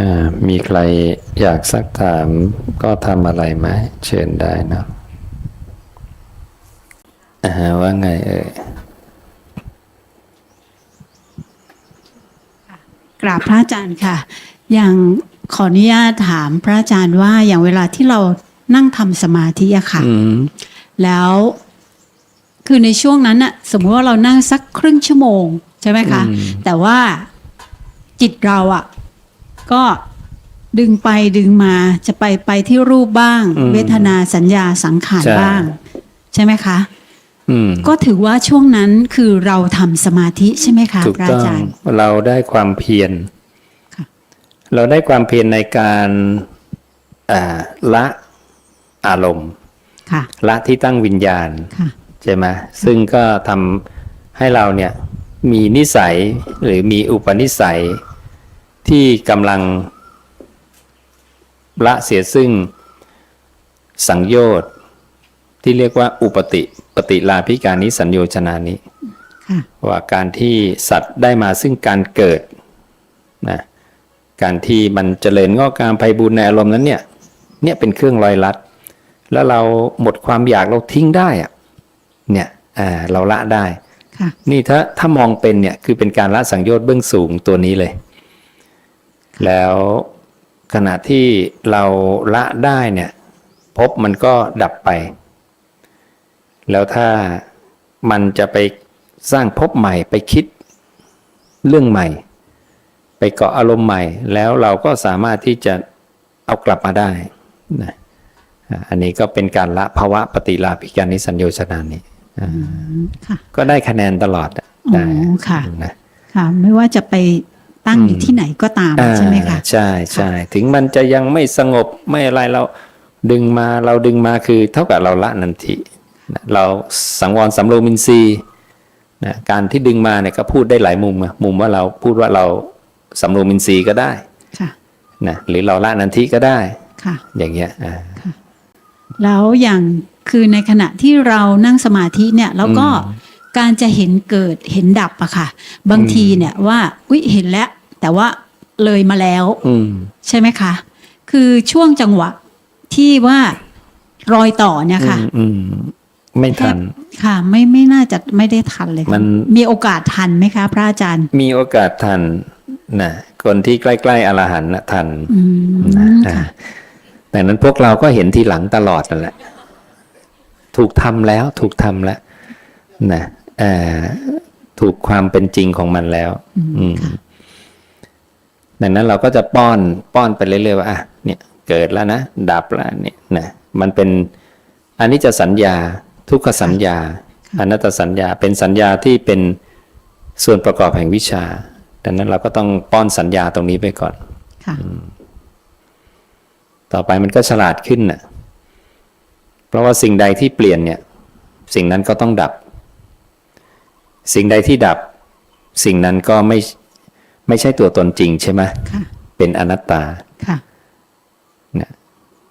อ่ามีใครอยากซักถามก็ทำอะไรไหมเชิญได้เนาะอ่าว่าไงเอ่ยกราบพระอาจารย์ค่ะ อย่างขออนุญาตถามพระอาจารย์ว่าอย่างเวลาที่เรานั่งทำสมาธิอะค่ะอืมแล้วคือในช่วงนั้นอะสมมติว่าเรานั่งสักครึ่งชั่วโมง ใช่ไหมคะ แต่ว่าจิตเราอะ ก็ดึงไปดึงมาจะไปไปที่รูปบ้างเวทนาสัญญาสังขารบ้าง ใช่ไหมคะ อืมก็ถือว่าช่วงนั้นคือเราทำสมาธิใช่ไหมคะถูกพระต้ออางจารย์ เราได้ความเพียรค่ะ เราได้ความเพียรในการอ่าละอารมณ์ ค่ะละที่ตั้งวิญญาณ ค่ะ ใช่ไหมซึ่งก็ทำให้เราเนี่ยมีนิสัยหรือมีอุปนิสัย ที่กำลังละเสียซึ่งสังโยชน์ที่เรียกว่าอุปติปฏิลาภิการนิสัญโยชนานิค่ะว่าการที่สัตว์ได้มาซึ่งการเกิดนะการที่มันเจริญงอกงามไพบูรย์ในอารมณ์นั้นเนี่ยเนี่ยเป็นเครื่องลอยลัด แล้วเราหมดความอยากเราทิ้งได้อะเนี่ยอ่าเราละได้ค่ะนี่ถ้าถ้ามองเป็นเนี่ยคือเป็นการละสังโยชน์เบื้องสูงตัวนี้เลย แล้วขณะที่เราละได้เนี่ยภพมันก็ดับไป แล้วถ้ามันจะไปสร้างภพใหม่ไปคิดเรื่องใหม่ ไปเกาะอารมณ์ใหม่ แล้วเราก็สามารถที่จะเอากลับมาได้นะอ่าอันนี้ก็เป็นการละภาวะปฏิลาภิการนิสัญโยชนานี้อ่าค่ะก็ได้คะแนนตลอดอะอ๋อได้ค่ะนะค่ะ ไม่ว่าจะไป ตั้งอยู่ที่ไหนก็ตามอ่าใช่ไหมคะใช่ใช่ถึงมันจะยังไม่สงบไม่อะไรเราดึงมาเราดึงมาคือเท่ากับเราละนันทินะเราสังวรสำรวมอินทรีย์นะการที่ดึงมาเนี่ยก็พูดได้หลายมุมอะมุมว่าเราพูดว่าเราสำรวมอินทรีย์ก็ได้ค่ะนะหรือเราละนันทิก็ได้ค่ะอย่างเงี้ยอ่าแล้วอย่างคือในขณะที่เรานั่งสมาธิเนี่ยแล้วก็การจะเห็นเกิดเห็นดับอะค่ะ บางทีเนี่ยว่าอุ๊ยเห็นแล้ว แต่ว่าเลยมาแล้วอืมใช่ไหมคะ คือช่วงจังหวะที่ว่ารอยต่อเนี่ยค่ะอืมไม่ทันค่ะ ไม่ไม่น่าจะไม่ได้ทันเลยค่ะมันมีโอกาสทันไหมคะ พระอาจารย์ มีโอกาสทันนะคนที่ใกล้ๆอรหันต์นะทันอืมนะค่ะอ่าแต่นั้นพวกเราก็เห็นทีหลังตลอดนั่นแหละ ถูกทำแล้ว ถูกทำแล้วนะเอ่อถูกความเป็นจริงของมันแล้ว อืม ดังนั้นเราก็จะป้อนป้อนไปเรื่อยๆว่าอะเนี่ยเกิดแล้วนะดับแล้วเนี่ยนะมันเป็นอันนี้จะสัญญาทุกขสัญญาอนัตตสัญญาเป็นสัญญาที่เป็นส่วนประกอบแห่งวิชา ดังนั้นเราก็ต้องป้อนสัญญาตรงนี้ไปก่อนค่ะต่อไปมันก็ฉลาดขึ้นน่ะ เพราะว่าสิ่งใดที่เปลี่ยนเนี่ย สิ่งนั้นก็ต้องดับ สิ่งใดที่ดับ สิ่งนั้นก็ไม่ ไม่ใช่ตัวตนจริงใช่ไหมค่ะเป็นอนัตตาค่ะ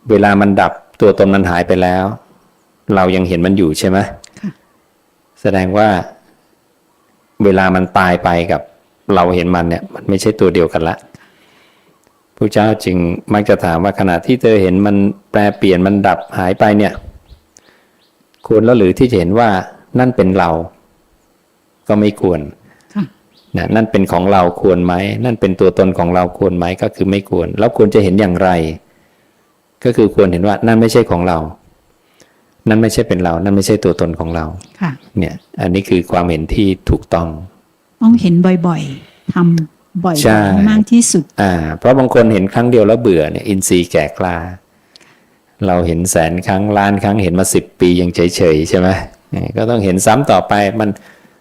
เวลามันดับตัวตนมันหายไปแล้ว เรายังเห็นมันอยู่ใช่ไหมค่ะแสดงว่า เวลามันตายไปกับเราเห็นมันเนี่ย มันไม่ใช่ตัวเดียวกันละพระเจ้าจึงมักจะถามว่าขณะที่เธอเห็นมันแปรเปลี่ยนมันดับหายไปเนี่ยควรแล้วหรือที่จะเห็นว่านั่นเป็นเรา ก็ไม่ควรค่ะ นะนั่นเป็นของเราควรไหม นั่นเป็นตัวตนของเราควรไหมก็คือไม่ควร แล้วควรจะเห็นอย่างไร ก็คือควรเห็นว่านั่นไม่ใช่ของเรา นั่นไม่ใช่เป็นเรา นั่นไม่ใช่ตัวตนของเราค่ะ เนี่ย อันนี้คือความเห็นที่ถูกต้อง ต้องเห็นบ่อยๆทำบ่อยใช่ๆให้มากที่สุด อ่า เพราะบางคนเห็นครั้งเดียวแล้วเบื่อเนี่ย อินทรีย์แก่กล้า เราเห็นแสนครั้งล้านครั้งเห็นมาสิบปียังเฉยๆใช่ไหมเนี่ยก็ต้องเห็นซ้ำต่อไปมัน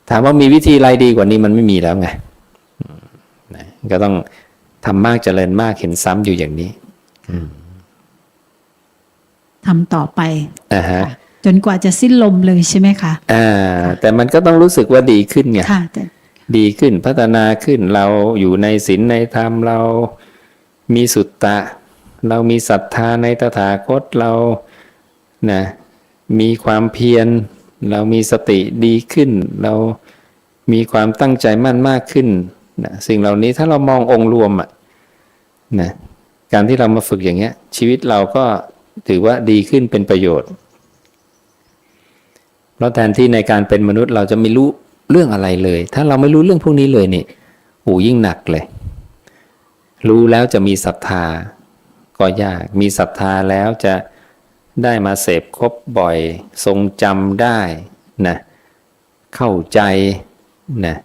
ถามว่ามีวิธีอะไรดีกว่านี้มันไม่มีแล้วไงอืมนะก็ต้องทำมากเจริญมากเห็นซ้ำอยู่อย่างนี้ทำต่อไปอ่าฮะค่ะจนกว่าจะสิ้นลมเลยใช่ไหมคะอ่า แต่มันก็ต้องรู้สึกว่าดีขึ้นไงค่ะแต่ดีขึ้นพัฒนาขึ้นเราอยู่ในศีลในธรรมเรามีสุตตะ เรามีศรัทธาในตถาคตเรานะมีความเพียร เรามีสติดีขึ้น เรามีความตั้งใจมั่นมากขึ้นนะสิ่งเหล่านี้ถ้าเรามององค์รวมอะนะการที่เรามาฝึกอย่างเงี้ย ชีวิตเราก็ถือว่าดีขึ้นเป็นประโยชน์เพราะแทนที่ในการเป็นมนุษย์เราจะไม่รู้เรื่องอะไรเลย ถ้าเราไม่รู้เรื่องพวกนี้เลยนี่โอ้ยิ่งหนักเลย รู้แล้วจะมีศรัทธาก็ยาก มีศรัทธาแล้วจะ ได้มาเสพครบบ่อย ทรงจำได้นะเข้าใจนะ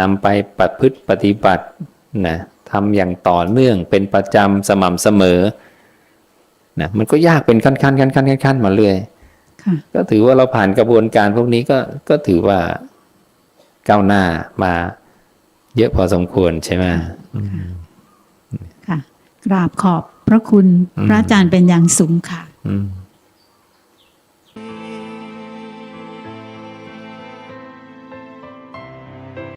นำไปปฏิพฤติปฏิบัตินะทำอย่างต่อเนื่องเป็นประจำสม่ำเสมอนะมันก็ยากเป็นขั้นขั้นขั้นขั้นขั้นขั้นมาเรื่อยค่ะก็ถือว่าเราผ่านกระบวนการพวกนี้ก็ก็ถือว่าก้าวหน้ามาเยอะพอสมควรใช่ไหมค่ะกราบขอบพระคุณอืมพระอาจารย์เป็นอย่างสูงค่ะอืม